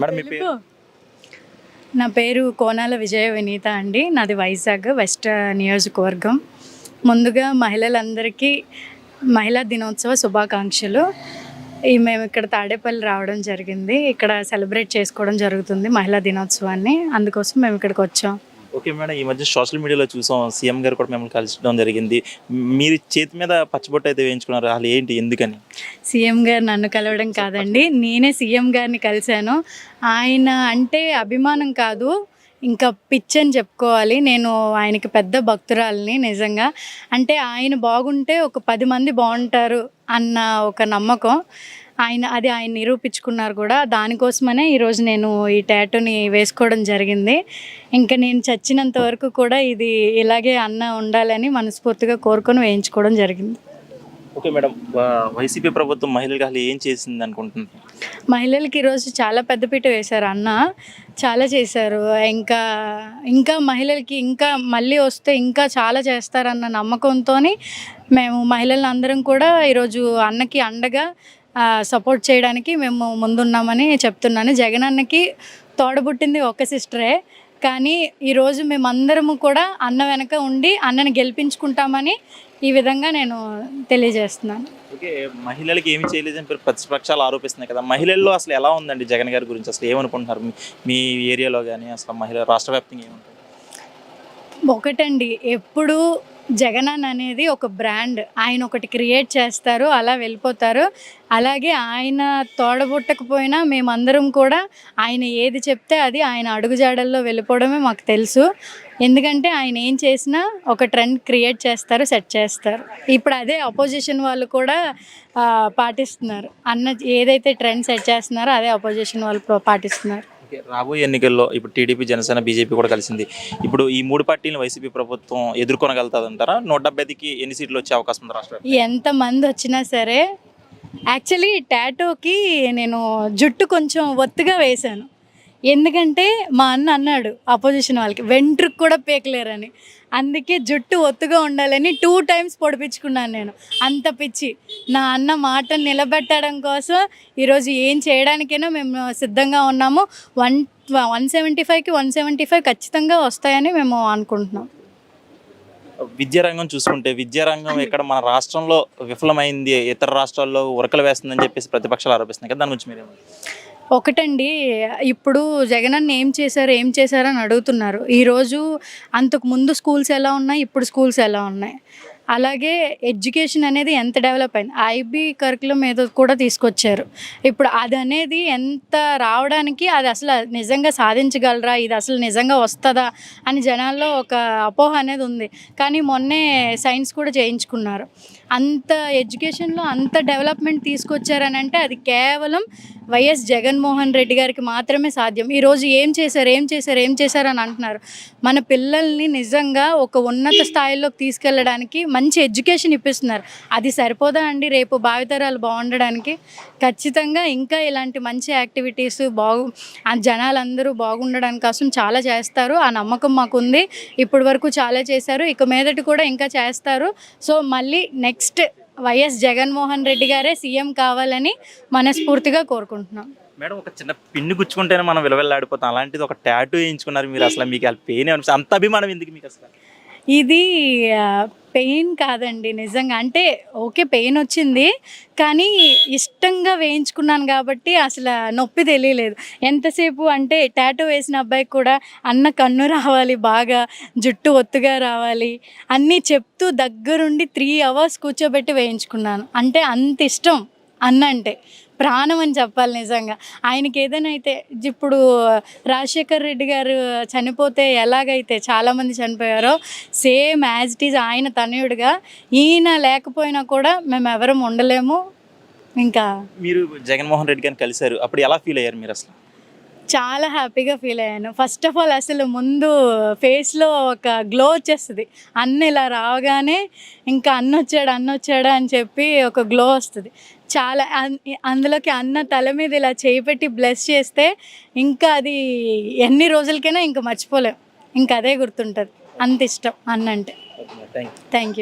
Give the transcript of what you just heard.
Madam మీ పేరు? నా పేరు కోనాల విజయ వినీత అండి. నాది వైజాగ్ వెస్ట్ నియోజకవర్గం. ముందుగా మహిళలందరికీ మహిళా దినోత్సవ శుభాకాంక్షలు. ఈ మేము ఇక్కడ తాడేపల్లి రావడం జరిగింది. ఇక్కడ సెలబ్రేట్ చేసుకోవడం జరుగుతుంది మహిళా దినోత్సవాన్ని. అందుకోసం మేము ఇక్కడికి వచ్చాం. ఓకే మేడం ఈ మధ్య సోషల్ మీడియాలో చూసాం సీఎం గారు కూడా మిమ్మల్ని కలిసడం జరిగింది. మీరు చేతి మీద పచ్చబొట్టు అయితే వేయించుకున్నారు అసలు ఏంటి ఎందుకని? సీఎం గారు నన్ను కలవడం కాదండి నేనే సీఎం గారిని కలిశాను. ఆయన అంటే అభిమానం కాదు ఇంకా పిచ్ అని చెప్పుకోవాలి. నేను ఆయనకి పెద్ద భక్తురాలని నిజంగా. అంటే ఆయన బాగుంటే ఒక పది మంది బాగుంటారు అన్న ఒక నమ్మకం. ఆయన అది ఆయన నిరూపించుకున్నారు కూడా. దానికోసమనే ఈరోజు నేను ఈ టాటూని వేసుకోవడం జరిగింది. ఇంకా నేను చచ్చినంత వరకు కూడా ఇది ఇలాగే అన్న ఉండాలని మనస్ఫూర్తిగా కోరుకొని వేయించుకోవడం జరిగింది. Okay madam. వైసీపీ ప్రభుత్వం మహిళలకు అసలు ఏం చేసింది అనుకుంటున్నారు? మహిళలకి ఈరోజు చాలా పెద్దపీట వేశారు అన్న. చాలా చేశారు. ఇంకా ఇంకా మహిళలకి ఇంకా మళ్ళీ వస్తే ఇంకా చాలా చేస్తారన్న నమ్మకంతో మేము మహిళలు అందరం కూడా ఈరోజు అన్నకి అండగా సపోర్ట్ చేయడానికి మేము ముందున్నామని చెప్తున్నాను. జగన్ అన్నకి తోడబుట్టింది ఒక సిస్టరే కానీ ఈరోజు మేమందరము కూడా అన్న వెనక ఉండి అన్నని గెలిపించుకుంటామని ఈ విధంగా నేను తెలియజేస్తున్నాను. ఓకే మహిళలకి ఏమి చేయలేదని ప్రతిపక్షాలు ఆరోపిస్తున్నాయి కదా. మహిళల్లో అసలు ఎలా ఉందండి జగన్ గారి గురించి? అసలు ఏమనుకుంటున్నారు? మీ- మీ ఏరియాలో కానీ అసలు మహిళ రాష్ట్ర వ్యాప్తంగా ఏమంటారు ఒకటండి ఎప్పుడు జగనన్న అనేది ఒక బ్రాండ్. ఆయన ఒకటి క్రియేట్ చేస్తారు అలా వెళ్ళిపోతారు. అలాగే ఆయన తోడబుట్టకపోయినా మేమందరం కూడా ఆయన ఏది చెప్తే అది ఆయన అడుగుజాడల్లో వెళ్ళిపోవడమే మాకు తెలుసు. ఎందుకంటే ఆయన ఏం చేసినా ఒక ట్రెండ్ క్రియేట్ చేస్తారు సెట్ చేస్తారు. ఇప్పుడు అదే అపోజిషన్ వాళ్ళు కూడా పాటిస్తున్నారు. అన్న ఏదైతే ట్రెండ్ సెట్ చేస్తున్నారో అదే అపోజిషన్ వాళ్ళు పాటిస్తున్నారు. రాబోయే ఎన్నికల్లో ఇప్పుడు టీడీపీ జనసేన బీజేపీ కూడా కలిసింది. ఇప్పుడు ఈ మూడు పార్టీలు వైసీపీ ప్రభుత్వం ఎదుర్కొనగలుగుతుందంటారా? నూట డెబ్బైకి ఎన్ని సీట్లు వచ్చే అవకాశం ఉంది రాష్ట్రం ఎంత ఎంతమంది వచ్చినా సరే యాక్చువల్లీ టాటోకి నేను జుట్టు కొంచెం ఒత్తుగా వేశాను. ఎందుకంటే మా అన్న అన్నాడు అపోజిషన్ వాళ్ళకి వెంట్రుకు కూడా పేకలేరని. అందుకే జుట్టు ఒత్తుగా ఉండాలని టూ టైమ్స్ పొడిపించుకున్నాను నేను. అంత పిచ్చి. నా అన్న మాట నిలబెట్టడం కోసం ఈరోజు ఏం చేయడానికైనా మేము సిద్ధంగా ఉన్నాము. వన్ వన్ సెవెంటీ ఫైవ్కి వన్ సెవెంటీ ఫైవ్ ఖచ్చితంగా వస్తాయని మేము అనుకుంటున్నాం. విద్యారంగం చూసుకుంటే విద్యారంగం ఇక్కడ మన రాష్ట్రంలో విఫలమైంది ఇతర రాష్ట్రాల్లో ఉరకలు వేస్తుందని చెప్పేసి ప్రతిపక్షాలు ఆరోపిస్తున్నాయి కదా దాని గురించి మీరు ఒకటండి ఇప్పుడు జగన్ అన్న ఏం చేశారు ఏం చేశారు అని అడుగుతున్నారు. ఈరోజు అంతకు ముందు స్కూల్స్ ఎలా ఉన్నాయి ఇప్పుడు స్కూల్స్ ఎలా ఉన్నాయి? అలాగే ఎడ్యుకేషన్ అనేది ఎంత డెవలప్ అయింది? ఐబీ కరికులం ఏదో కూడా తీసుకొచ్చారు. ఇప్పుడు అది అనేది ఎంత రావడానికి అది అసలు నిజంగా సాధించగలరా ఇది అసలు నిజంగా వస్తుందా అని జనాల్లో ఒక అపోహ అనేది ఉంది. కానీ మొన్నే సైన్స్ కూడా చేయించుకున్నారు. అంత ఎడ్యుకేషన్లో అంత డెవలప్మెంట్ తీసుకొచ్చారని అంటే అది కేవలం వైఎస్ జగన్మోహన్ రెడ్డి గారికి మాత్రమే సాధ్యం. ఈరోజు ఏం చేశారు ఏం చేశారు ఏం చేశారు అని అంటున్నారు. మన పిల్లల్ని నిజంగా ఒక ఉన్నత స్థాయిలోకి తీసుకెళ్ళడానికి మంచి ఎడ్యుకేషన్ ఇప్పిస్తున్నారు. అది సరిపోదా అండి రేపు భావితరాలు బాగుండడానికి? ఖచ్చితంగా ఇంకా ఇలాంటి మంచి యాక్టివిటీస్ బాగు ఆ జనాలందరూ బాగుండడానికి కోసం చాలా చేస్తారు. ఆ నమ్మకం మాకుంది. ఇప్పటి వరకు చాలా చేశారు. ఇక మీదటి కూడా ఇంకా చేస్తారు. సో మళ్ళీ నెక్స్ట్ వైఎస్ జగన్మోహన్ రెడ్డి గారే సీఎం కావాలని మనస్ఫూర్తిగా కోరుకుంటున్నాం. మేడం ఒక చిన్న పిన్ను గుచ్చుకుంటేనే మనం విలువెళ్ళాడిపోతాం అలాంటిది ఒక ట్యాటూ వేయించుకున్నారు మీరు అసలు. మీకు అది పెయిన్ అనిపిస్తుంది. అంత అభిమానం ఎందుకు మీకు అసలు? ఇది పెయిన్ కాదండి నిజంగా. అంటే ఓకే పెయిన్ వచ్చింది కానీ ఇష్టంగా వేయించుకున్నాను కాబట్టి అసలు నొప్పి తెలియలేదు. ఎంతసేపు అంటే టాటూ వేసిన అబ్బాయికి కూడా అన్న కన్ను రావాలి బాగా జుట్టు ఒత్తుగా రావాలి అన్నీ చెప్తూ దగ్గరుండి త్రీ అవర్స్ కూర్చోబెట్టి వేయించుకున్నాను. అంటే అంత ఇష్టం. అన్న అంటే ప్రాణం అని చెప్పాలి నిజంగా. ఆయనకి ఏదైనా అయితే ఇప్పుడు రాజశేఖర్ రెడ్డి గారు చనిపోతే ఎలాగైతే చాలామంది చనిపోయారో సేమ్ యాజ్ ఇట్ ఈజ్ ఆయన తనయుడిగా ఈయన లేకపోయినా కూడా మేము ఎవరం ఉండలేము. ఇంకా మీరు జగన్మోహన్ రెడ్డి గారిని కలిశారు. అప్పుడు ఎలా ఫీల్ అయ్యారు మీరు అసలు? చాలా హ్యాపీగా ఫీల్ అయ్యాను. ఫస్ట్ ఆఫ్ ఆల్ అసలు ముందు ఫేస్లో ఒక గ్లో వచ్చేస్తుంది. అన్న ఇలా రావగానే ఇంకా అన్న వచ్చాడు అన్న వచ్చాడు అని చెప్పి ఒక గ్లో వస్తుంది. చాలా అందులోకి అన్న తల మీద ఇలా చేయి పెట్టి బ్లెస్ చేస్తే ఇంకా అది ఎన్ని రోజులకైనా ఇంకా మర్చిపోలేం. ఇంకా అదే గుర్తుంటుంది. అంత ఇష్టం అన్న అంటే థ్యాంక్ యూ